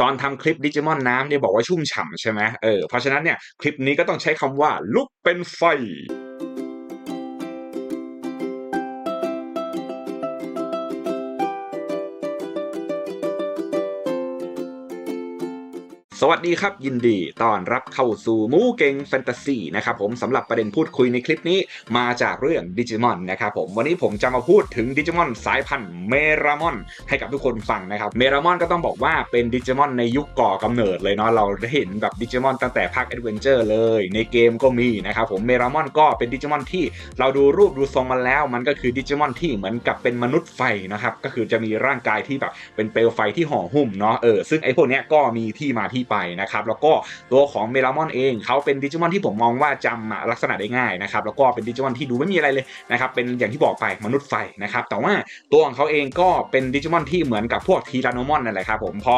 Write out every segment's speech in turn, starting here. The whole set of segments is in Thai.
ตอนทำคลิปดิจิมอนน้ำเนี่ยบอกว่าชุ่มฉ่ำใช่ไหมเออเพราะฉะนั้นเนี่ยคลิปนี้ก็ต้องใช้คำว่าลุกเป็นไฟ สวัสดีครับยินดีต้อนรับเข้าสู่มูเก่งแฟนตาซีนะครับผมสำหรับประเด็นพูดคุยในคลิปนี้มาจากเรื่องดิจิมอนนะครับผมวันนี้ผมจะมาพูดถึงดิจิมอนสายพันธุ์เมรามอน ให้กับทุกคนฟังนะครับเมรามอนก็ต้องบอกว่าเป็นดิจิมอนในยุคก่อกำเนิดเลยเนาะเราได้เห็นแบบดิจิมอนตั้งแต่ภาคแอดเวนเจอร์เลย ในเกมก็มีนะครับผมเมรามอนก็เป็นดิจิมอนที่เราดูรูปดูทรงมันแล้ว มันก็คือดิจิมอนที่เหมือนกับเป็นมนุษย์ไฟนะครับก็คือจะมีร่างกายที่แบบเป็นเปลวไฟที่ห่อหุ้มเนาะเออซึ่งไอ้พวกเนี้ยก็มีที่มาที่ไปนะครับแล้วก็ตัวของเมลามอนเองเขาเป็นดิจิมอนที่ผมมองว่าจำลักษณะได้ง่ายนะครับแล้วก็เป็นดิจิมอนที่ดูไม่มีอะไรเลยนะครับเป็นอย่างที่บอกไปมนุษย์ไฟนะครับแต่ว่าตัวของเขาเองก็เป็นดิจิมอนที่เหมือนกับพวกทีรานโนมอนนั่นแหละครับผมพอ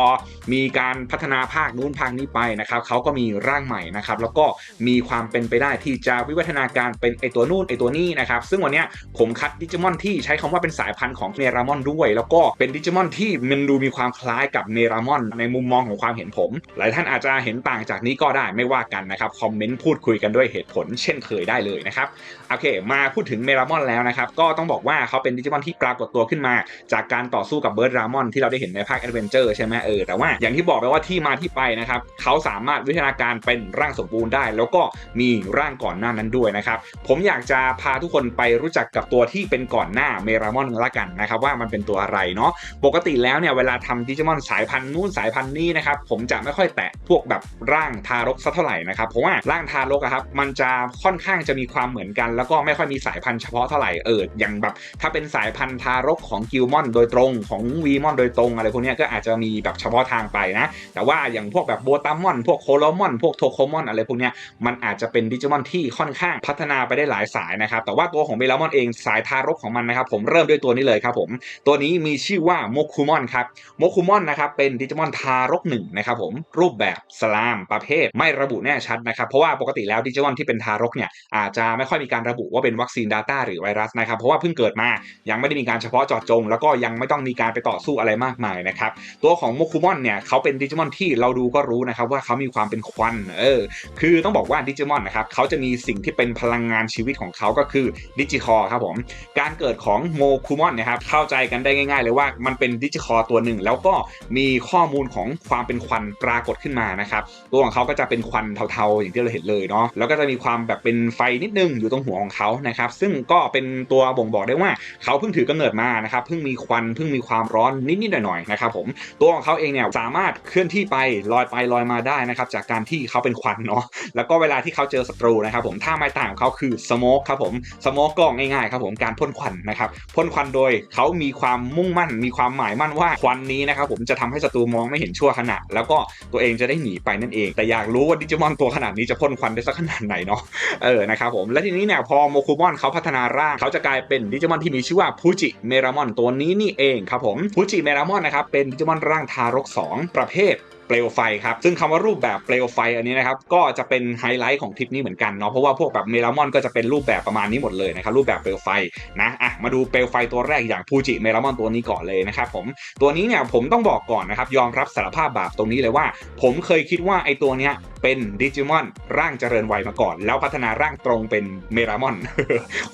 มีการพัฒนาภาคนู้นภาคนี้ไปนะครับเขาก็มีร่างใหม่นะครับแล้วก็มีความเป็นไปได้ที่จะวิวัฒนาการเป็นไอตัวนู่นไอตัวนี้นะครับซึ่งวันนี้ผมคัดดิจิมอนที่ใช้คำว่าเป็นสายพันธุ์ของเมรามอนด้วย แล้วก็เป็นดิจิมอนที่มันดูมีความคล้ายกับเมรามอนในมุมมองของความเห็นผม หลายท่านอาจจะเห็นต่างจากนี้ก็ได้ไม่ว่ากันนะครับคอมเมนต์พูดคุยกันด้วยเหตุผล เช่นเคยได้เลยนะครับโอเค มาพูดถึงเมรามอนแล้วนะครับก็ต้องบอกว่าเขาเป็นดิจิมอนที่ปรากฏตัวขึ้นมา จากการต่อสู้กับเบิร์ดรามอนที่เราได้เห็นในภาคแอดเวนเจอร์ใช่ไหมเออแต่ว่าอย่างที่บอกไปว่าที่มาที่ไปนะครับเขาสามารถวิทยาการเป็นร่างสมบูรณ์ได้ แล้วก็มีร่างก่อนหน้านั้นด้วยนะครับผมอยากจะพาทุกคนไปรู้จักกับตัวที่เป็นก่อนหน้าเมรามอนละกันนะครับว่ามันเป็นตัวอะไรเนาะปกติแล้วเนี่ยเวลาทำดิจิมอนสายพันธุ์นู่นสายพันธุ์นี้นะครับผมจะไม่ค่อยแตะพวกแบบร่างทารกสักเท่าไหร่นะครับเพราะว่าร่างทารกอะครับมันจะค่อนข้างจะมีความเหมือนกัน แล้วก็ไม่ค่อยมีสายพันธุ์เฉพาะเท่าไหร่เอออย่างแบบถ้าเป็นสายพันธุ์ทารกของกิลมอนโดยตรงของวีมอนโดยตรงอะไรพวกนี้ก็อาจจะมีแบบเฉพาะทางไปนะแต่ว่าอย่างพวกแบบโบตามอนพวกโคโลมอนพวกโทโคมอนอะไรพวกนี้มันอาจจะเป็นดิจิมอนที่ค่อนข้างพัฒนาไปได้หลายสายนะครับแต่ว่าตัวของเบลามอนเองสายทารกของมันนะครับผมเริ่มด้วยตัวนี้เลยครับผมตัวนี้มีชื่อว่าโมคุมอนครับโมคุมอนนะครับเป็นดิจิมอนทารกหนึ่งนะครับผมรููปแบบสลามประเภทไม่ระบุแน่ชัดนะครับ เพราะว่าปกติแล้วดิจิมอนที่เป็นทารกเนี่ยอาจจะไม่ค่อยมีการระบุว่าเป็นวัคซีน Data หรือไวรัสนะครับ เพราะว่าเพิ่งเกิดมายังไม่ได้มีการเฉพาะเจาะจง แล้วก็ยังไม่ต้องมีการไปต่อสู้อะไรมากมายนะครับ ตัวของโมคุมอนเนี่ยเขาเป็นดิจิมอนที่เราดูก็รู้นะครับว่าเขามีความเป็นควันเออคือต้องบอกว่าดิจิมอนนะครับเขาจะมีสิ่งที่เป็นพลังงานชีวิตของเขาก็คือดิจิคอครับผมการเกิดของโมคุมอนนะครับเข้าใจกันได้ง่าย ๆ เลยว่ามันเป็นดิจิคอตัวหนึ่งแล้วก็มีข้อมูลของความเป็นควันปรากฏขึ้นมานะครับตัวของเขาก็จะเป็นควันเทาๆ อย่างที่เราเห็นเลยเนาะแล้วก็จะมีความแบบเป็นไฟนิดนึงอยู่ตรงหัวของเขานะครับซึ่งก็เป็นตัวบ่งบอกได้ว่าเขาเพิ่งถือกำเนิดมานะครับเพิ่งมีควันเพิ่งมีความร้อนนิดๆหน่อยๆนะครับผมตัวของเขาเองเนี่ยสามารถเคลื่อนที่ไปลอยไปลอยมาได้นะครับจากการที่เขาเป็นควันเนาะแล้วก็เวลาที่เขาเจอศัตรูนะครับผมท่าไม้ต่างของเขาคือสโมกครับผมสโมกก็ง่ายๆครับผมการพ่นควันนะครับพ่นควันโดยเขามีความมุ่งมั่น มีความหมายมั่นว่าควันนี้นะครับผมจะทำให้ศัตรูมองไม่เห็นชั่วขณะ แล้วก็ตัวเองจะได้หนีไปนั่นเอง แต่อยากรู้ว่าดิจิมอนตัวขนาดนี้จะพ่นควันได้สักขนาดไหนเนาะเออนะครับผมและทีนี้เนี่ยพอโมคุมอนเขาพัฒนาร่างเขาจะกลายเป็นดิจิมอนที่มีชื่อว่าพูจิเมรามอนตัวนี้นี่เองครับผมพูจิเมรามอนนะครับเป็นดิจิมอนร่างทารก 2 ประเภทเปลวไฟครับซึ่งคำว่ารูปแบบเปลวไฟอันนี้นะครับก็จะเป็นไฮไลท์ของทริปนี้เหมือนกันเนาะเพราะว่าพวกแบบเมลามอนก็จะเป็นรูปแบบประมาณนี้หมดเลยนะครับรูปแบบเปลวไฟนะอะมาดูเปลวไฟตัวแรกอย่างฟูจิเมลามอนตัวนี้ก่อนเลยนะครับผมตัวนี้เนี่ยผมต้องบอกก่อนนะครับยอมรับสารภาพบาปตรงนี้เลยว่า ผมเคยคิดว่าไอ้ตัวเนี้ยเป็นดิจิมอนร่างเจริญวัยมาก่อน แล้วพัฒนาร่างตรงเป็นเมรามอน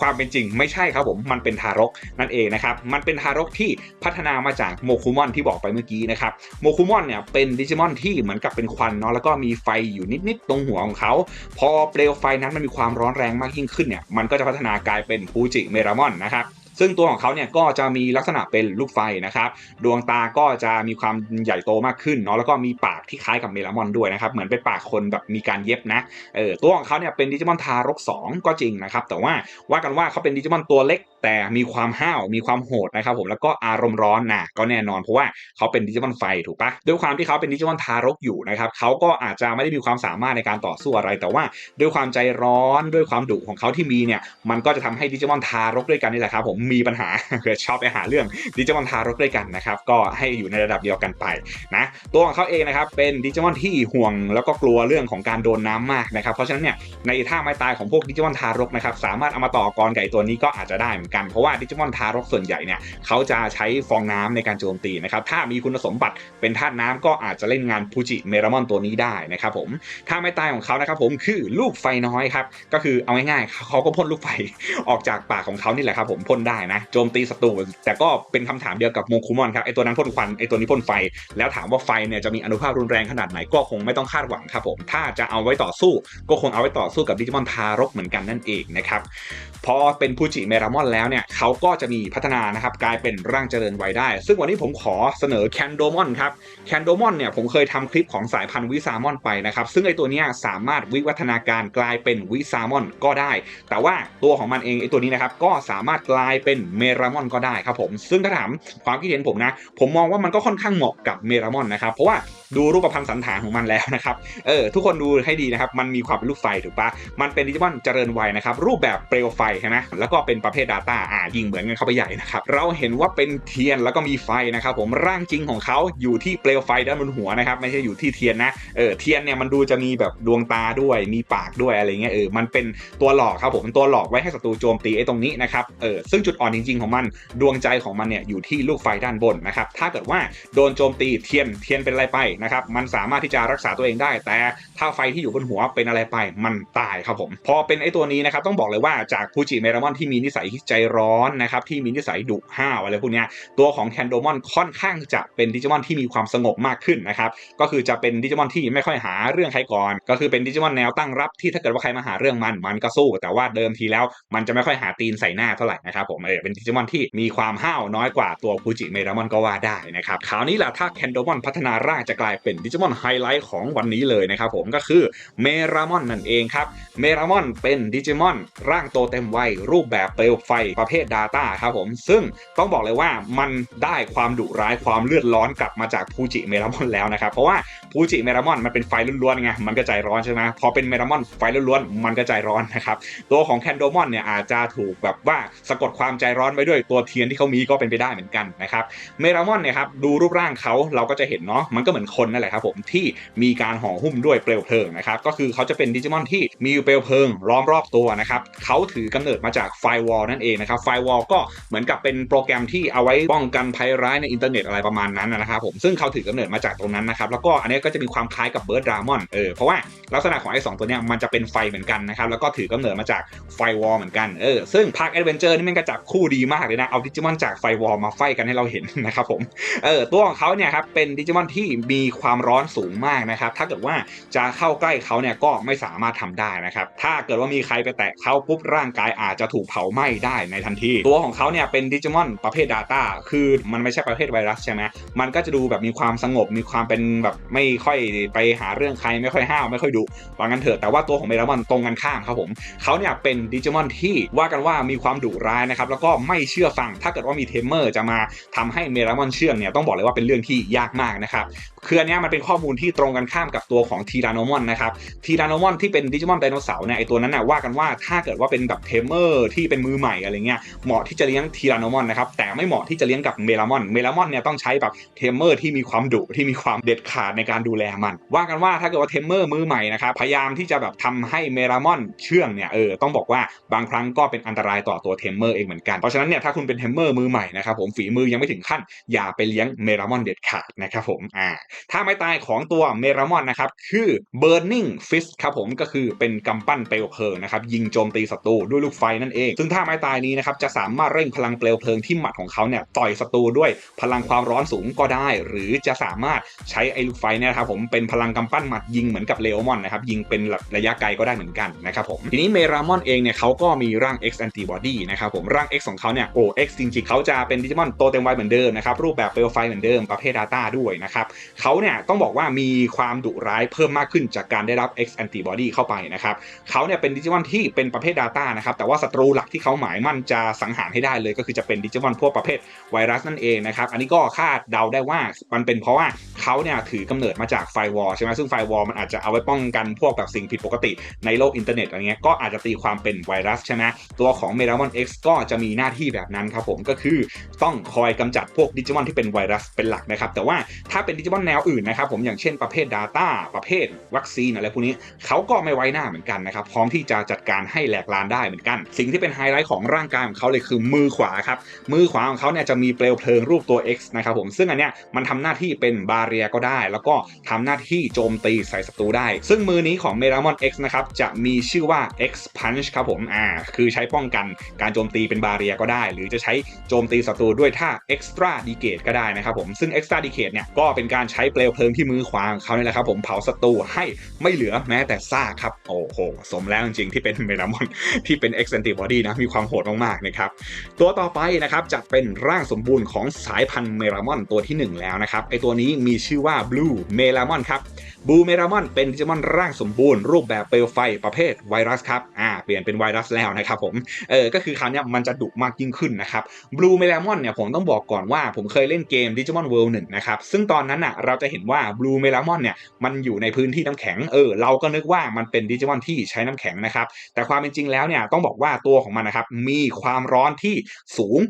ความเป็นจริงไม่ใช่ครับผมมันเป็นทารกนั่นเองนะครับมันเป็นทารกที่พัฒนามาจากโมคุมอนที่บอกไปเมื่อกี้นะครับโมคุมอนเนี่ยเป็นดิจิมมอนที่เหมือนกับเป็นควันเนาะแล้วก็มีไฟอยู่นิดๆตรงหัวของเขา พอเปลวไฟนั้นมันมีความร้อนแรงมากยิ่งขึ้นเนี่ยมันก็จะพัฒนากลายเป็นฟูจิเมรามอนนะครับซึ่งตัวของเขาเนี่ยก็จะมีลักษณะเป็นลูกไฟนะครับ ดวงตาก็จะมีความใหญ่โตมากขึ้นเนาะแล้วก็มีปากที่คล้ายกับเมลามอนด้วยนะครับเหมือนเป็นปากคนแบบมีการเย็บนะเออตัวของเขาเนี่ยเป็นดิจิมอนทารก 2 ก็จริงนะครับแต่ว่าว่ากันว่าเขาเป็นดิจิมอนตัวเล็กแต่มีความห้าวมีความโหดนะครับผมแล้วก็อารมณ์ร้อนนะก็แน่นอนเพราะว่าเขาเป็นดิจิมอนไฟถูกปะด้วยความที่เขาเป็นดิจิมอนทารกอยู่นะครับเขาก็อาจจะไม่ได้มีความสามารถในการต่อสู้อะไร แต่ว่าด้วยความใจร้อนด้วยความดุของเขาที่มีเนี่ยมันก็จะทำให้ดิจิมอนทารกด้วยกันนี่แหละครับผมมีปัญหาเกิดชอบไปหาเรื่องดิจิมอนทารกด้วยกันนะครับก็ให้อยู่ในระดับเดียวกันไปนะตัวของเขาเองนะครับเป็นดิจิมอนที่ห่วงแล้วก็กลัวเรื่องของการโดนน้ามากนะครับเพราะฉะนั้นเนี่ยในท่าไม้ตายของพวกดิจิมอนทารกนะครับสามารถเอามาต่อกรไก่ตัวนี้ก็อาจจะได้เหมือนกันเพราะว่าดิจิมอนทารกส่วนใหญ่เนี่ยเขาจะใช้ฟองน้ำในการโจมตีนะครับถ้ามีคุณสมบัติเป็นธาตุน้ำก็อาจจะเล่นงานฟูจิเมรามอนตัวนี้ได้นะครับผมถ้าไม่ตายของเขานะครับผมคือลูกไฟน้อยครับก็คือเอาง่ายๆเขาก็พ่นลูกไฟออกจากปากของเขานี่แหละครับผมพ่นได้นะโจมตีศัตรูแต่ก็เป็นคำถามเดียวกับโมคุมอนครับไอตัวนั้นพ่นควันไอตัวนี้พ่นไฟ แล้วถามว่าไฟเนี่ยจะมีอนุภาพรุนแรงขนาดไหนก็คงไม่ต้องคาดหวังครับผมถ้าจะเอาไว้ต่อสู้ ก็คงเอาไว้ต่อสู้กับดิจิมอนทารกเหมือนกันนั่นเองนะครับพอเป็นฟูจิเมรามอนแล้วเนี่ยเขาก็จะมีพัฒนานะครับกลายเป็นร่างเจริญวัยได้ ซึ่งวันนี้ผมขอเสนอแคนโดมอนครับแคนโดมอนเนี่ยผมเคยทำคลิปของสายพันธุ์วิซามอนไปนะครับ ซึ่งไอตัวเนี้ยสามารถวิวัฒนาการกลายเป็นวิซามอนก็ได้ แต่ว่าตัวของมันเองไอตัวนี้นะครับก็สามารถกลายเป็นเมรามอนก็ได้ครับผม ซึ่งถ้าถามความคิดเห็นผมนะ ผมมองว่ามันก็ค่อนข้างเหมาะกับเมรามอนนะครับ เพราะว่า ดูรูปพันธ์สันฐานของมันแล้วนะครับ เออทุกคนดูให้ดีนะครับ มันมีความเป็นลูกไฟถูกปะมันเป็นดิจิมอนเจริญวัยนะครับ รูปแบบเปลวไฟใช่ไหมแล้วก็เป็นประเภท Data อ่ายิงเหมือนกันเข้าไปใหญ่นะครับ เราเห็นว่าเป็นเทียนแล้วก็มีไฟนะครับ ผมร่างจริงของเขาอยู่ที่เปลวไฟด้านบนหัวนะครับ ไม่ใช่อยู่ที่เทียนนะ เออเทียนเนี่ยมันดูจะมีแบบดวงตาด้วย มีปากด้วยอะไรเงี้ย เออ มันเป็นตัวหลอกครับผมตัวหลอกไว้ให้ศัตรูโจมตีไอ้ตรงนี้นะครับ เออ ซึ่งจุดอ่อนจริง ๆ ของมัน ดวงใจของมันเนี่ยอยู่ที่ลูกไฟด้านบนนะครับ ถ้าเกิดว่าโดนโจมตีเทียน เทียนเป็นอะไรไปนะครับมันสามารถที่จะรักษาตัวเองได้ แต่ถ้าไฟที่อยู่บนหัวเป็นอะไรไปมันตายครับผมพอเป็นไอ้ตัวนี้นะครับต้องบอกเลยว่าจากฟูจิเมรามอนที่มีนิสัยใจร้อนนะครับที่มีนิสัยดุห้าวอะไรพวกนี้ตัวของแคนโดมอนค่อนข้างจะเป็นดิจิมอนที่มีความสงบมากขึ้นนะครับก็คือจะเป็นดิจิมอนที่ไม่ค่อยหาเรื่องใครก่อน ก็คือเป็นดิจิมอนแนวตั้งรับที่ถ้าเกิดว่าใครมาหาเรื่องมันมันก็สู้ แต่ว่าเดิมทีแล้วมันจะไม่ค่อยหาตีนใส่หน้าเท่าไหร่นะครับผมเออเป็นดิจิมอนที่มีความห้าวน้อยกว่าตัวฟูจิเมรามอนก็ว่าได้นะครับคราวนี้แหละถ้าแคนโดมอนพัฒนาร่างจะกลายเป็นดิจิมอนไฮไลท์ของวันนี้เลยนะครับผมก็คือเมรามอนนั่นเองครับเมรามอนเป็นดิจิมอนร่างโตเต็มวัยรูปแบบเปลวไฟประเภท Data ครับผม ซึ่งต้องบอกเลยว่ามันได้ความดุร้ายความเลือดร้อนกลับมาจากฟูจิเมรามอนแล้วนะครับเพราะว่าฟูจิเมรามอนมันเป็นไฟล้วนๆไงมันก็ใจร้อนใช่ไหมพอเป็นเมรามอนไฟล้วนๆมันก็ใจร้อนนะครับตัวของแคนโดมอนเนี่ยอาจจะถูกแบบว่าสะกดความใจร้อนไว้ด้วยตัวเทียนที่เขามีก็เป็นไปได้เหมือนกันนะครับเมรามอนเนี่ยครับดูรูปร่างเขาเราก็จะเห็นเนาะมันก็เหมือนคนนั่นแหละครับผมที่มีการห่อหุ้มด้วยเปลวเพลิงนะครับก็คือเขาจะเป็นดิจิมอนที่มีเปลวเพลิงล้อมรอบตัวนะครับเขาถือกำเนิดมาจากไฟวอลนั่นเองนะครับไฟวอลก็เหมือนกับเป็นโปรแกรมที่เอาไว้ป้องกันภัยร้ายในอินเทอร์เน็ตอะไรประมาณนั้นนะครับผมซึ่งเขาถือกำเนิดมาจากตรงนั้นนะครับแล้วก็อันนี้ก็จะมีความคล้ายกับเบิร์ดดรามอนเออเพราะว่าลักษณะของไอ้สองตัวเนี้ยมันจะเป็นไฟเหมือนกันนะครับแล้วก็ถือกำเนิดมาจากไฟวอลเหมือนกันเออซึ่งภาคแอดเวนเจอร์นี่มันก็จับคู่ดีมากเลยนะเอาดิจิมอนจากไฟวอลมาไฟกันให้เราเห็นนะครับผมเออตัวของเขาเนี่ยครับเป็นดิจิมอนที่มีความร้อนสูงมากนะครับ ถ้าเกิดว่าจะเข้าใกล้เขาเนี่ยก็ไม่สามารถทำได้นะครับ ถ้าเกิดว่ามีใครไปแตะเขาปุ๊บร่างกายอาจจะถูกเผาไหม้ได้ในทันที ตัวของเขาเนี่ยเป็นดิจิมอนประเภท Data คือมันไม่ใช่ประเภทไวรัสใช่ไหมมันก็จะดูแบบมีความสงบมีความเป็นแบบไม่ค่อยไปหาเรื่องใครไม่ค่อยห้าวไม่ค่อยดุว่างั้นเถอะแต่ว่าตัวของเมรามอนตรงกันข้ามครับผมเขาเนี่ยเป็นดิจิมอนที่ว่ากันว่ามีความดุร้ายนะครับแล้วก็ไม่เชื่อฟัง ถ้าเกิดว่ามีเทมเมอร์จะมาทำให้เมรามอนเชื่องเนี่ยต้องบอกเลยว่าเป็นเรื่องที่ยากมากนะครับคืออันเนี้ยมันเป็นข้อมูลที่ตรงกันข้ามกับตัวของทีรานอมอนนะครับทีรานอมอนที่เป็นดิจิมอนไดโนเสาร์เนี่ยไอตัวนั้นน่ะว่ากันว่าถ้าเกิดว่าเป็นแบบเทมเมอร์ที่เป็นมือใหม่อะไรเงี้ยเหมาะที่จะเลี้ยงทีรานอมอนนะครับแต่ไม่เหมาะที่จะเลี้ยงกับเมลามอนเมลามอนเนี่ยต้องใช้แบบเทมเมอร์ที่มีความดุที่มีความเด็ดขาดในการดูแลมัน ว่ากันว่าถ้าเกิดว่าเทมเมอร์มือใหม่นะครับพยายามที่จะแบบทำให้เมลามอนเชื่องเนี่ยเออต้องบอกว่าบางครั้งก็เป็นอันตรายต่อตัวเทมเมอร์เองเหมือนกันเพราะฉะนั้นเนี่ยถ้าคุณเป็นเทมเมอร์มือใหม่นะครับผมฝีมือยังไม่ถึงขั้นอย่าไปเลี้ยงเมลามอนเด็ดขาดนะครับผมอ่าถ้าไม่ตายของตัวเมรามอนนะครับคือ burning fist ครับผมก็คือเป็นกำปั้นเปลวเพลิงนะครับยิงโจมตีศัตรูด้วยลูกไฟนั่นเอง ซึ่งถ้าไม้ตายนี้นะครับจะสามารถเร่งพลังเปลวเพลิงที่หมัดของเขาเนี่ยต่อยศัตรูด้วยพลังความร้อนสูงก็ได้ หรือจะสามารถใช้ไอ้ลูกไฟเนี่ยครับผมเป็นพลังกำปั้นหมัดยิงเหมือนกับเลโอมอนนะครับยิงเป็นระยะไกลก็ได้เหมือนกันนะครับผมทีนี้เมรามอนเองเนี่ยเขาก็มีร่าง X antibody นะครับผมร่าง X ของเขาเนี่ยโอ้ X จริงๆเขาจะเป็นดิจิมอนโตเต็มวัยเหมือนเดิมนะครับรูปแบบเปลวไฟเหมือนเดิมประเภท Data ด้วยนะครับเขาเนี่ยต้องบอกว่ามีความดุร้ายเพิ่มมากขึ้นจากการได้รับ X antibody เข้าไปนะครับเขาเนี่ยเป็นดิจิมอนที่เป็นประเภท Data นะครับแต่ว่าศัตรูหลักที่เขาหมายมั่นจะสังหารให้ได้เลย ก็คือจะเป็นดิจิมอนพวกประเภทไวรัสนั่นเองนะครับอันนี้ก็คาดเดาได้ว่ามันเป็นเพราะว่า เขาเนี่ยถือกำเนิดมาจากไฟวอลใช่ไหมซึ่งไฟวอลมันอาจจะเอาไว้ป้องกันพวกแบบสิ่งผิดปกติในโลกอินเทอร์เน็ตอะไรเงี้ยก็อาจจะตีความเป็นไวรัสใช่ไหมตัวของเมรามอน X ก็จะมีหน้าที่แบบนั้นครับผมก็คือต้องคอยกำจัดพวกดิจิมอนที่เป็นไวรัสเป็นหลักนะครับ แต่ว่าถ้าเป็นดิจิมอนแนวอื่นนะครับผมอย่างเช่นประเภท Data ประเภทวัคซีนอะไรพวกนี้เขาก็ไม่ไว้หน้าเหมือนกันนะครับพร้อมที่จะจัดการให้แหลกลานได้เหมือนกัน สิ่งที่เป็นไฮไลท์ของร่างกายของเขาเลยคือมือขวาครับมือขวาของเขาเนี่ยจะมีเปลวเพลิงรูปตัว X นะครับผมซึ่งอันเนี้ยมันทำหน้าที่เป็นบาเรียก็ได้ แล้วก็ทำหน้าที่โจมตีใส่ศัตรูได้ ซึ่งมือนี้ของเมรามอน X นะครับ จะมีชื่อว่า X Punch ครับผมอ่าคือใช้ป้องกันการโจมตีเป็นบาเรียก็ได้ หรือจะใช้โจมตีศัตรูด้วยท่า Extra Decade ก็ได้นะครับผม ซึ่ง Extra Decade เนี่ยก็เป็นการใช้เปลวเพลิงที่มือขวาของเขาเนี่ยแหละครับผมเผาศัตรูให้ไม่เหลือแม้แต่ซากครับโอ้โหสมแล้วจริงๆที่เป็นเมรามอนที่เป็น X Antibody นะมีความโหดมากๆนะครับตัวต่อไปนะครับจะเป็นร่างสมบูรณ์ของสายพันธุ์เมรามอนตัวที่ 1 แล้วนะครับไอตัวนี้มีชื่อว่า Blue เมรามอนครับบูเมรามอนเป็นดิจิมอนร่างสมบูรณ์รูปแบบเปลวไฟประเภทไวรัสครับอ่าเปลี่ยนเป็นไวรัสแล้วนะครับผมเออก็คือคราวนี้มันจะดุมากยิ่งขึ้นนะครับบลูเมรามอนเนี่ยผมต้องบอกก่อนว่าผมเคยเล่นเกมดิจิมอนเวิลด์หนึ่งนะครับซึ่งตอนนั้นอะเราจะเห็นว่าบลูเมรามอนเนี่ยมันอยู่ในพื้นที่น้ำแข็งเออเราก็นึกว่ามันเป็นดิจิมอนที่ใช้น้ำแข็งนะครับแต่ความเป็นจริงแล้วเนี่ยต้องบอกว่าตัวของมันนะครับมีความร้อนที่สูง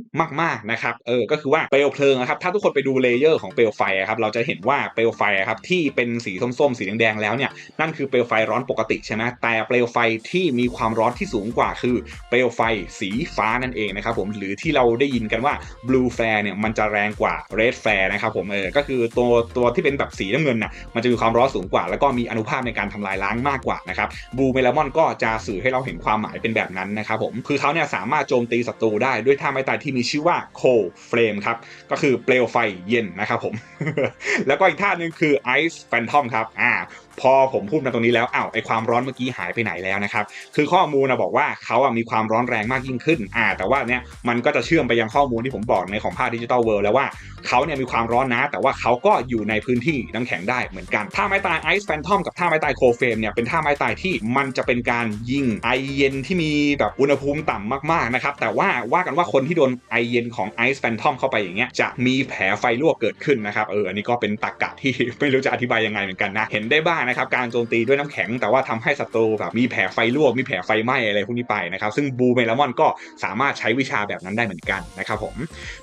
มากๆนะครับเออก็คือว่าเปลวเพลิงนะครับถ้าทุกคนไปดูเลเยอร์ของเปลวไฟครับเราจะเห็นว่าเปลวไฟครับที่เป็นสีส้มๆ สีแดงๆแล้วเนี่ยนั่นคือเปลวไฟร้อนปกติใช่ไหมแต่เปลวไฟที่มีความร้อนที่สูงกว่าคือเปลวไฟสีฟ้านั่นเองนะครับผมหรือที่เราได้ยินกันว่า blue flare เนี่ยมันจะแรงกว่า red flare นะครับผมเออก็คือตัวตัวที่เป็นแบบสีน้ำเงินน่ะมันจะมีความร้อนสูงกว่า แล้วก็มีอนุภาคในการทำลายล้างมากกว่านะครับบูเมลามอนก็จะสื่อให้เราเห็นความหมายเป็นแบบนั้นนะครับผมคือเขาเนี่ยสามารถโจมตีศัตรูได้ด้วยท่าไม้ตายที่มีชื่อว่า cold flame ครับก็คือเปลวไฟเย็นนะครับผมแล้วก็อีกท่าหนึ่งคือ ice phantom ครับอ่าพอผมพูดมาตรงนี้แล้วอ้าวไอความร้อนเมื่อกี้หายไปไหนแล้วนะครับคือข้อมูลนะบอกว่าเขาอะมีความร้อนแรงมากยิ่งขึ้นอ่าแต่ว่าเนี้ยมันก็จะเชื่อมไปยังข้อมูลที่ผมบอกในของภาคดิจิตอลเวิลด์แล้วว่าเขาเนี่ยมีความร้อนนะ แต่ว่าเขาก็อยู่ในพื้นที่น้ำแข็งได้เหมือนกันท่าไม้ตายไอซ์แฟนทอมกับท่าไม้ตายโคเฟมเนี่ยเป็นท่าไม้ตายที่มันจะเป็นการยิงไอเย็นที่มีแบบอุณหภูมิต่ำมากๆนะครับแต่ว่าว่ากันว่าคนที่โดนไอเย็นของไอซ์แฟนทอมเข้าไปอย่างเงี้ยจะมีแผลไฟลวกเกิดขึ้นนะครับเอออันนี้ก็เป็นตรรกะที่ไม่รู้จะอธิบายยังไงเหมือนกันนะ เห็นได้บ้างนะครับ การโจมตีด้วยน้ำแข็ง แต่ว่าทำให้ศัตรูแบบมีแผลไฟลวกมีแผลไฟไหม้อะไรพวกนี้ไปนะครับซึ่งบูเมลามอนก็สามารถใช้วิชาแบบนั้นได้เหมือนกันนะครับผม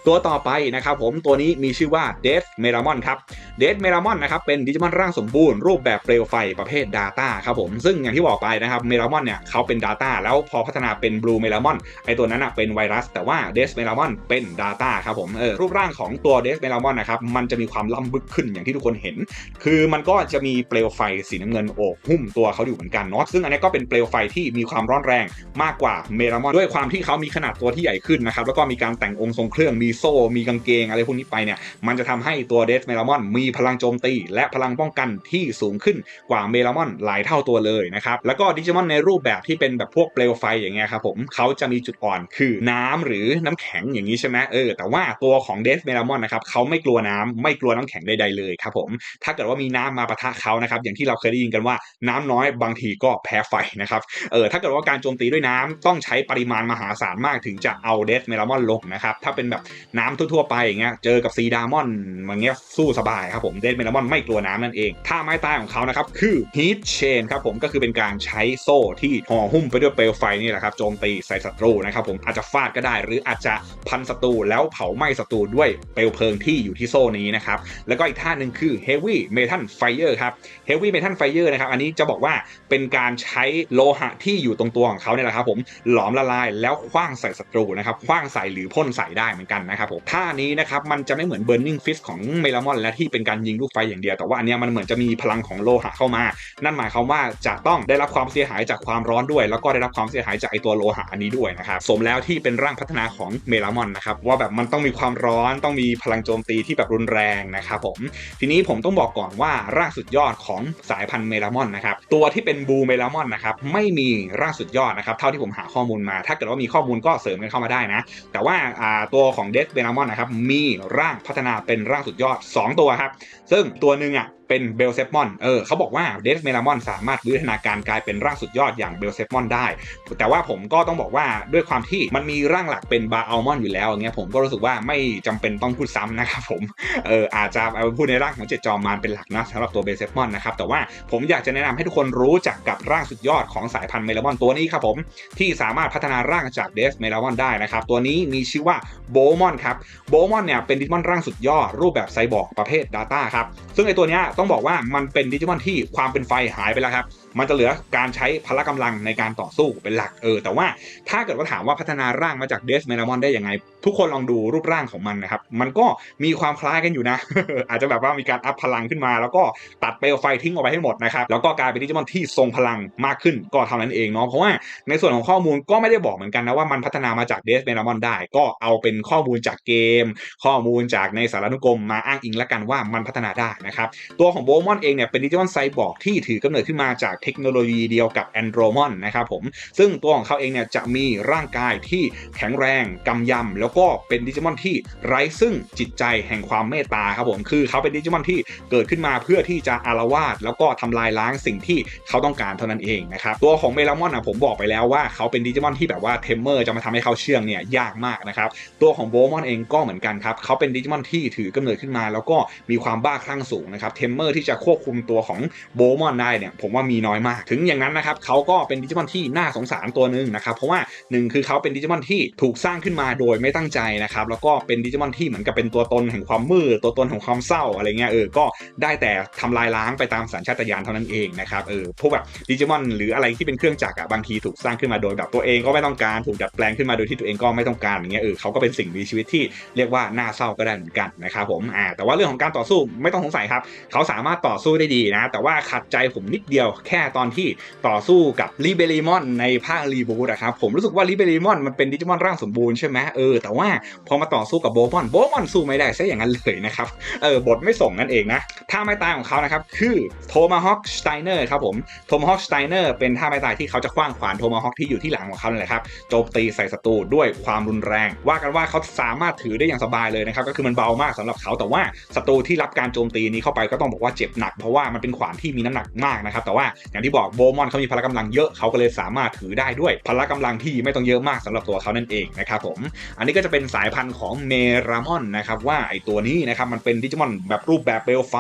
ตัวต่อไปนะครับผมตัวนี้มีชื่อว่าเดฟเมลามอนครับเดฟเมลามอนนะครับเป็นดิจิมอนร่างสมบูรณ์รูปแบบเปลวไฟประเภท Data ครับผมซึ่งอย่างที่บอกไปนะครับเมลามอนเนี่ยเขาเป็น Data แล้วพอพัฒนาเป็นบลูเมลามอนไอตัวนั้นอะเป็นไวรัส แต่ว่าเดสเมลามอนเป็น Data ครับผมเออรูปร่างของตัวเดสเมลามอนนะครับมันจะมีความล่ำบึกขึ้นอย่างที่ทุกคนเห็น คือมันก็จะมีเปลวไฟสีน้ำเงินโอบหุ้มตัวเขาอยู่เหมือนกันเนาะซึ่งอันนี้ก็เป็นเปลวไฟที่มีความร้อนแรงมากกว่าเมลามอนด้วยความที่เขามีขนาดตัวที่ใหญ่ขึ้นนะครับแล้วก็มีการแต่งองค์ทรงเครื่องมีโซ่มีกางเกงอะไรพวกนี้ไปเนี่ยมันจะทำให้ตัวเดสเมลามอนมีพลังโจมตี และพลังป้องกันที่สูงขึ้นกว่าเมลามอนหลายเท่าตัวเลยนะครับแล้วก็ดิจิมอนในรูปแบบที่เป็นแบบพวกเปลวไฟอย่างเงี้ยครับผมเขาจะมีจุดอ่อนคือน้ำหรือน้ำแข็งอย่างนี้ใช่ไหมเออแต่ว่าตัวของเดสเมลามอนนะครับเขาไม่กลัวน้ำไม่กลัวน้ำแข็งใดๆเลยครับผม ถ้าเกิดว่ามีน้ำมาปะทะเขานะครับ อย่างที่เราเคยได้ยินกันว่าน้ำน้อยบางทีก็แพ้ไฟนะครับ เออถ้าเกิดว่าการโจมตีด้วยน้ำต้องใช้ปริมาณมหาศาลมากถึงจะเอาเดสเมลามอนลงนะครับ ถ้าเป็นแบบน้ำทั่วๆไปอย่างเงี้ย เจอกับซีดามอนอย่างเงี้ยสู้สบายครับผม เดสเมลามอนไม่กลัวน้ำนั่นเอง ท่าไม้ตายของเขานะครับคือฮีทเชนครับผม ก็คือเป็นการใช้โซ่ที่ห่อหุ้มไปด้วยเปลวไฟนี่แหละครับ โจมตีใส่ศัตรูนะครับผม อาจจะฟาดก็ได้ หรืออาจจะพันศัตรูแล้วเผาไหม้ศัตรูด้วยเปลวเพลิงที่อยู่ที่โซ่นี้นะครับ แล้วก็อีกท่าหนึ่งคือ Heavy Metal Fire ครับ Heavy Metal Fire นะครับ อันนี้จะบอกว่าเป็นการใช้โลหะที่อยู่ตรงตัวของเขาเนี่ยแหละครับผมหลอมละลายแล้วคว้างใส่ศัตรูนะครับคว้างใส่หรือพ่นใส่ได้เหมือนกันนะครับผมท่านี้นะครับมันจะไม่เหมือน Burning Fist ของเมลามอนและที่เป็นการยิงลูกไฟอย่างเดียวแต่ว่าอันนี้มันเหมือนจะมีพลังของโลหะเข้ามา นั่นหมายความว่าจะต้องได้รับความเสียหายจากความร้อนด้วย แล้วก็ได้รับความเสียหายจากไอตัวโลหะอันนี้ด้วยนะครับสมแล้วที่เป็นร่างพัฒนาของเมลามอนนะครับว่าแบบมันต้องมีความร้อนต้องมีพลังโจมตีที่แบบรุนแรงนะครับผมทีนี้ผมต้องบอกก่อนว่ารากสุดยอดของสายพันธุ์เมลามอนนะครับตัวที่เป็นบูเมลามอนนะครับไม่มีรากสุดยอดนะครับเท่าที่ผมหาข้อมูลมา ถ้าเกิดว่ามีข้อมูลก็เสริมกันเข้ามาได้นะ แต่ว่าตัวของเดสเมลามอนนะครับมีร่างพัฒนาเป็นรากสุดยอด 2 ตัวครับซึ่งตัวหนึ่งอะ เป็นเบลเซปมอนเออเขาบอกว่าเดสเมลามอนสามารถวิวัฒนาการกลายเป็นร่างสุดยอดอย่างเบลเซปมอนได้ แต่ว่าผมก็ต้องบอกว่าด้วยความที่มันมีร่างหลักเป็นบาอัลมอนอยู่แล้วอย่างเงี้ยผมก็รู้สึกว่าไม่จำเป็นต้องพูดซ้ำนะครับผมเอออาจจะเอาพูดในร่างของเจ็ดจอมมารเป็นหลักนะสำหรับตัวเบลเซปมอนนะครับแต่ว่าผมอยากจะแนะนำให้ทุกคนรู้จักกับร่างสุดยอดของสายพันธุ์เมลามอนตัวนี้ครับผมที่สามารถพัฒนาร่างจากเดสเมลามอนได้นะครับตัวนี้มีชื่อว่าโบมอนครับโบมอนเนี่ยเป็นดิจิมอนร่างสุดยอดรูปแบบไซบอร์กประเภท Data ครับซึ่งไอตัวเนี้ยต้องบอกว่ามันเป็นดิจิมอนที่ความเป็นไฟหายไปแล้วครับมันจะเหลือการใช้พละกำลังในการต่อสู้เป็นหลักเออแต่ว่าถ้าเกิดว่าถามว่าพัฒนาร่างมาจากเดสเมลามอนได้ยังไง ทุกคนลองดูรูปร่างของมันนะครับ มันก็มีความคล้ายกันอยู่นะ อาจจะแบบว่ามีการอัพพลังขึ้นมา แล้วก็ตัดเปลวไฟทิ้งออกไปให้หมดนะครับแล้วก็กลายเป็นดิจิมอนที่ทรงพลังมากขึ้นก็เท่านั้นเองเนาะเพราะว่าในส่วนของข้อมูลก็ไม่ได้บอกเหมือนกันนะว่ามันพัฒนามาจากเดสเมลามอนได้ ก็เอาเป็นข้อมูลจากเกม ข้อมูลจากในสารานุกรมมาอ้างอิงแล้วกันว่ามันพัฒนาได้นะครับตัวของโบมอนเองเนี่ยเป็นดิจิมอนไซบอร์กที่ถือกำเนิดขึ้นมาจากเทคโนโลยีเดียวกับแอนโดรมอนนะครับผม ซึ่งตัวของเขาเองเนี่ยจะมีร่างกายที่แข็งแรงกำยำ แล้วก็เป็นดิจิมอนที่ไร้ซึ่งจิตใจแห่งความเมตตาครับผมคือเขาเป็นดิจิมอนที่เกิดขึ้นมาเพื่อที่จะอารวาสแล้วก็ทำลายล้างสิ่งที่เขาต้องการเท่านั้นเองนะครับตัวของเมลามอนอะผมบอกไปแล้วว่าเขาเป็นดิจิมอนที่แบบว่าเทมเมอร์จะมาทำให้เขาเชื่องเนี่ยยากมากนะครับตัวของโบมอนเองก็เหมือนกันครับเขาเป็นดิจิมอนที่ถือกำเนิดขึ้นมา แล้วก็มีความบ้าคลั่งสูงนะครับเทมเมอร์ที่จะควบคุมตัวของโบมอนได้เนี่ยผมว่ามีน้อยมาก ถึงอย่างนั้นนะครับเขาก็เป็นดิจิมอนที่น่าสงสารตัวหนึ่งนะครับ เพราะว่าหนึ่งคือเขาเป็นดิจิมอนที่ถูกสร้างขึ้นมาโดยไม่ตั้งใจนะครับ แล้วก็เป็นดิจิมอนที่เหมือนกับเป็นตัวตนแห่งความมืดตัวตนแห่งความเศร้าอะไรเงี้ยเออก็ได้แต่ทำลายล้างไปตามสัญชาตญาณเท่านั้นเองนะครับเออพวกแบบดิจิมอนหรืออะไรที่เป็นเครื่องจักรอะบางทีถูกสร้างขึ้นมาโดยแบบตัวเองก็ไม่ต้องการถูกดัดแปลงขึ้นมาโดยที่ตัวเองก็ไม่ต้องการอย่างเงี้ยเออเขาก็เป็นสิ่งมีชีวิตที่เรียกว่าน่าเศร้าก็ได้เหมือนกันนะครับผมอ่าแต่ว่าเรื่องของการต่อสู้ไม่ต้องสงสัยครับ เขาสามารถต่อสู้ได้ดีนะ แต่ว่าขัดใจผมนิดเดียวแค่ตอนที่ต่อสู้กับลิเบลิมอนในภาครีบูทอะครับผมรู้สึกว่าลิเบลิมอนมันเป็นดิจิมอนร่างสมบูรณ์ใช่ไหมเออแต่ว่าพอมาต่อสู้กับโบมอนโบมอนสู้ไม่ได้ซะอย่างนั้นเลยนะครับเออบทไม่ส่งนั่นเองนะท่าไม้ตายของเขานะครับคือโทมาฮอคสไตเนอร์ครับผมโทมาฮอคสไตเนอร์เป็นท่าไม้ตายที่เขาจะคว้างขวานโทมาฮอคที่อยู่ที่หลังของเขานั่นแหละครับโจมตีใส่ศัตรูด้วยความรุนแรง ว่ากันว่าเขาสามารถถือได้อย่างสบายเลยนะครับก็คือมันเบามากสำหรับเขาแต่ว่าศัตรูที่รับการโจมตีนี้เข้าไปก็ต้องบอกว่าเจ็บหนักเพราะว่ามันเป็นขวานที่มีน้ำหนักมากนะครับแต่ว่าอย่างที่บอกโบมอนเขามีพละกำลังเยอะเขาก็เลยสามารถถือได้ด้วยพละกำลังที่ไม่ต้องเยอะมากสำหรับตัวเขานั่นเองนะครับผมอันนี้ก็จะเป็นสายพันธุ์ของเมรามอนนะครับว่าไอตัวนี้นะครับมันเป็นดิจิมอนแบบรูปแบบเปลวไฟ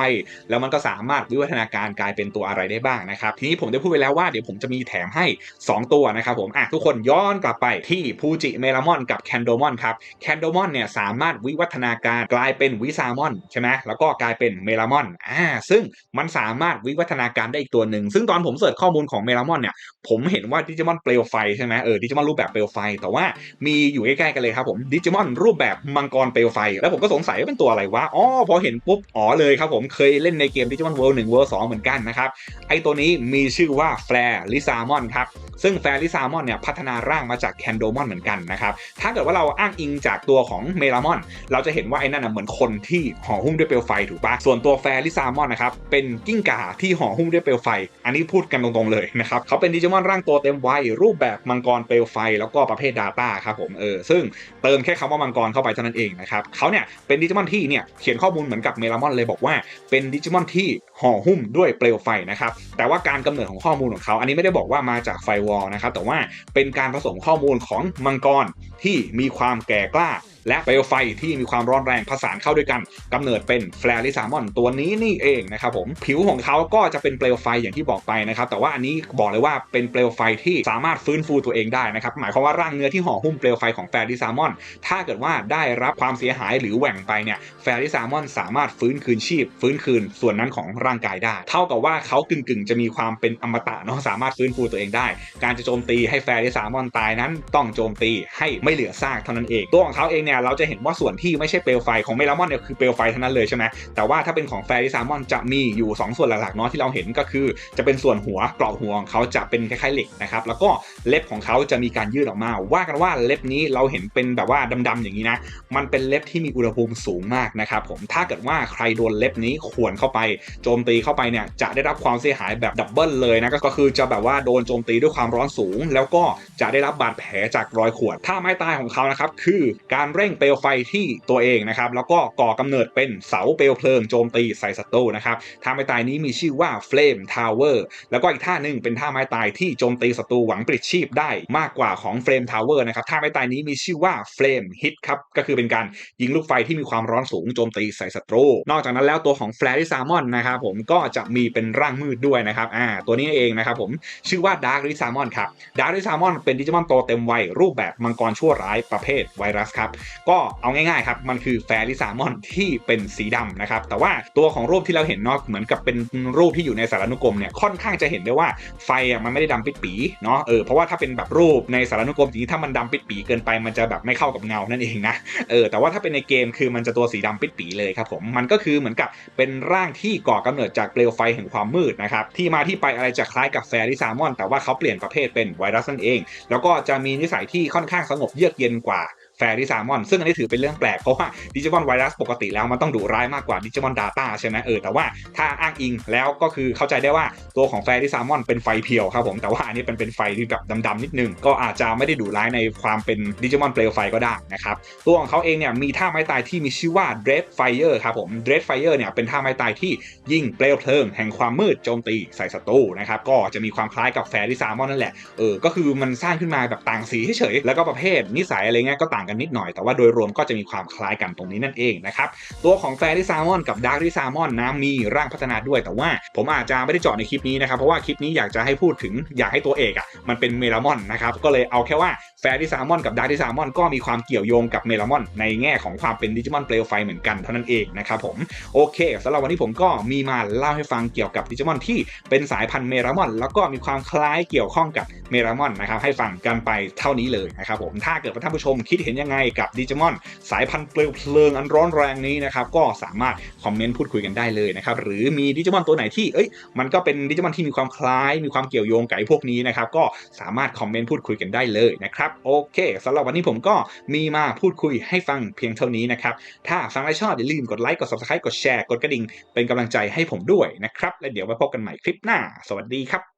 แล้วมันก็สามารถวิวัฒนาการกลายเป็นตัวอะไรได้บ้างนะครับทีนี้ผมได้พูดไปแล้วว่าเดี๋ยวผมจะมีแถมให้ 2 ตัวนะครับผมอะทุกคนย้อนกลับไปที่ฟูจิเมรามอนกับแคนโดมอนครับแคนโดมอนเนี่ยสามารถวิวัฒนาการกลายเป็นวิซามอนใช่ไหมแล้วก็กลายเป็นเมรามอนอ่าซึ่งมันสามารถวิวัฒนาการได้อีกตัวหนึ่งซึ่งตอนผมเสิร์ชข้อมูลของเมลามอนเนี่ยผมเห็นว่าดิจิมอนเปลวไฟใช่ไหมเออดิจิมอนรูปแบบเปลวไฟ แต่ว่ามีอยู่ใกล้ๆกันเลยครับผมดิจิมอนรูปแบบมังกรเปลวไฟ แล้วผมก็สงสัยว่าเป็นตัวอะไรวะอ๋อพอเห็นปุ๊บอ๋อเลยครับผมเคยเล่นในเกมดิจิมอนเวิลด์หนึ่งเวิลด์สองเหมือนกันนะครับไอตัวนี้มีชื่อว่าแฟร์ลิซามอนครับ ซึ่งแฟร์ลิซามอนเนี่ยพัฒนาร่างมาจากแคนโดมอนเหมือนกันนะครับ ถ้าเกิดว่าเราอ้างอิงจากตัวของเมลามอน เราจะเห็นว่าไอ้นั่นนะเหมือนคนที่ห่อหุ้มด้วยเปลวไฟถูกปะส่วนตัวแฟร์ลิซามอนนะครับเป็นกิ้งก่าที่ห่อหุ้มด้วยเปลวไฟ อันนี้พูดกันตรงๆเลยนะครับเขาเป็นดิจิมอนร่างตัวเต็มวัยรูปแบบมังกรเปลวไฟ แล้วก็ประเภท Data ครับผมเออซึ่งเติมแค่คำว่ามังกรเข้าไปเท่านั้นเองนะครับเขาเนี่ยเป็นดิจิมอนที่เนี่ยเขียนข้อมูลเหมือนกับเมลามอนเลยบอกว่าเป็นดิจิมอนที่ ห่อหุ้มด้วยเปลวไฟนะครับ แต่ว่าการกำเนิดของข้อมูลของเขา อันนี้ไม่ได้บอกว่ามาจากไฟวอลนะครับ แต่ว่าเป็นการผสมข้อมูลของมังกรที่มีความแก่กล้า และเปลวไฟที่มีความร้อนแรงผสานเข้าด้วยกันกำเนิดเป็นแฟร์ลิซามอนตัวนี้นี่เองนะครับผมผิวของเขาก็จะเป็นเปลวไฟอย่างที่บอกไปนะครับแต่ว่าอันนี้บอกเลยว่าเป็นเปลวไฟที่สามารถฟื้นฟูตัวเองได้นะครับหมายความว่าร่างเนื้อที่ห่อหุ้มเปลวไฟของแฟร์ลิซามอน ถ้าเกิดว่าได้รับความเสียหายหรือแหว่งไปเนี่ยแฟร์ลิซามอนสามารถฟื้นคืนชีพ ฟื้นคืนส่วนนั้นของร่างกายได้ เท่ากับว่าเขากึ่งๆ จะมีความเป็นอมตะเนาะสามารถฟื้นฟูตัวเองได้ การจะโจมตีให้แฟร์ลิซามอนตายนั้น ต้องโจมตีให้ไม่เหลือซากเท่านั้นเองตัวของเขาเองเนี่ยเราจะเห็นว่าส่วนที่ไม่ใช่เปลวไฟของเมลามอนเนี่ยคือเปลวไฟเท่านั้นเลยใช่ไหมแต่ว่าถ้าเป็นของแฟริซามอนจะมีอยู่ 2 ส่วนหลักๆเนาะที่เราเห็นก็คือจะเป็นส่วนหัวกรอบหัวของเขาจะเป็นคล้ายๆเหล็กนะครับแล้วก็เล็บของเขาจะมีการยืดออกมา ว่ากันว่าเล็บนี้เราเห็นเป็นแบบว่าดำๆอย่างนี้นะมันเป็นเล็บที่มีอุณหภูมิสูงมากนะครับผมถ้าเกิดว่าใครโดนเล็บนี้ข่วนเข้าไปโจมตีเข้าไปเนี่ยจะได้รับความเสียหายแบบดับเบิลเลยนะก็คือจะแบบว่าโดนโจมตีด้วยความร้อนสูง แล้วก็จะได้รับบาดแผลจากรอยข่วนถ้าไม้ตายของเขานะครับคือการเร่งร่งเปลวไฟที่ตัวเองนะครับแล้วก็ก่อกำเนิดเป็นเสาเปลวเพลิงโจมตีใส่ศัตรูนะครับท่าไม้ตายนี้มีชื่อว่า Flame Tower แล้วก็อีกท่าหนึ่งเป็นท่าไม้ตายที่โจมตีศัตรูหวังปลิดชีพได้มากกว่าของ Flame Tower นะครับท่าไม้ตายนี้มีชื่อว่า Flame Hit ครับก็คือเป็นการยิงลูกไฟที่มีความร้อนสูงโจมตีใส่ศัตรูนอกจากนั้นแล้วตัวของ Flare s a m o n นะครับผมก็จะมีเป็นร่างมืดด้วยนะครับอ่าตัวนี้เองนะครับผมชื่อว่า Dark r i s a m o n ครับ Dark r i s a m o n เป็นดิจิมอนโตเต็มวัยรูปแบบมังกรชั่วร้ายประเภทไวรัสครับก็เอาง่ายๆครับมันคือแฟริสามอนที่เป็นสีดำนะครับแต่ว่าตัวของรูปที่เราเห็นเนาะเหมือนกับเป็นรูปที่อยู่ในสารนุกรมเนี่ยค่อนข้างจะเห็นได้ว่าไฟอะมันไม่ได้ดำปิดปีเนาะเออเพราะว่าถ้าเป็นแบบรูปในสารนุกรมจริงๆถ้ามันดำปิดปีเกินไปมันจะแบบไม่เข้ากับเงานั่นเองนะเออแต่ว่าถ้าเป็นในเกมคือมันจะตัวสีดำปิดปีเลยครับผมมันก็คือเหมือนกับเป็นร่างที่ก่อกำเนิดจากเปลวไฟแห่งความมืดนะครับที่มาที่ไปอะไรจะคล้ายกับแฟริสามอน แต่ว่าเขาเปลี่ยนประเภทเป็นไวรัสนั่นเอง แล้วก็จะมีนิสัยที่ค่อนข้างสงบเยือกเย็นกว่า แฟริสามอน ซึ่งอันนี้ถือเป็นเรื่องแปลก เพราะว่าดิจิมอนไวรัสปกติแล้วมันต้องดุร้ายมากกว่าดิจิมอนดาต้าใช่ไหมเออแต่ว่าถ้าอ้างอิงแล้วก็คือเข้าใจได้ว่าตัวของแฟริสามอนเป็นไฟเพียวครับผมแต่ว่าอันนี้เป็นเป็นไฟที่แบบดำๆนิดนึง ก็อาจจะไม่ได้ดุร้ายในความเป็นดิจิมอนเปลวไฟก็ได้นะครับตัวของเขาเองเนี่ยมีท่าไม้ตายที่มีชื่อว่า Dread Fire ครับผม Dread Fire เนี่ยเป็นท่าไม้ตายที่ยิงเปลวเพลิงแห่งความมืดโจมตีใส่ศัตรูนะครับก็จะมีความคล้ายกับแฟริสามอนนั่นแหละเออก็คือมันสร้างขึ้นมาแบบต่างสีเฉยๆแล้วก็ประเภทนิสัยอะไรเงี้ยก็ต่างกันนิดหน่อย แต่ว่าโดยรวมก็จะมีความคล้ายกันตรงนี้นั่นเองนะครับตัวของแฟริสามอนกับดาร์ริซามอนนะมีร่างพัฒนาด้วย แต่ว่าผมอาจจะไม่ได้เจาะในคลิปนี้นะครับเพราะว่าคลิปนี้อยากจะให้พูดถึงอยากให้ตัวเอกอะมันเป็นเมลามอนนะครับก็เลยเอาแค่ว่าแฟริซามอนกับดาร์ริซามอนก็มีความเกี่ยวโยงกับเมลามอน ในแง่ของความเป็นดิจิมอนเปลวไฟเหมือนกันเท่านั้นเองนะครับผมโอเคสำหรับวันนี้ผมก็มีมาเล่าให้ฟังเกี่ยวกับดิจิมอนที่เป็นสายพันธุ์เมรามอน แล้วก็มีความคล้ายเกี่ยวข้องกับเมรามอนนะครับให้ฟังกันไปเท่านี้เลยนะครับผมถ้าเกิดท่านผู้ชมคิดเห็นยังไงกับดิจิมอนสายพันธุ์เปลวเพลิงอันร้อนแรงนี้นะครับก็สามารถคอมเมนต์พูดคุยกันได้เลยนะครับหรือมีดิจิมอนตัวไหนที่เอ้ยมันก็เป็นดิจิมอนที่มีความคล้าย มีความเกี่ยวโยงกับพวกนี้นะครับก็สามารถคอมเมนต์พูดคุยกันได้เลยนะครับโอเคสำหรับวันนี้ผมก็มีมาพูดคุยให้ฟังเพียงเท่านี้นะครับถ้าฟังแล้วชอบอย่าลืมกดไลค์กด subscribe กดแชร์กดกระดิ่งเป็นกำลังใจให้ผมด้วยนะครับและเดี๋ยวไว้พบกันใหม่คลิปหน้า สวัสดีครับ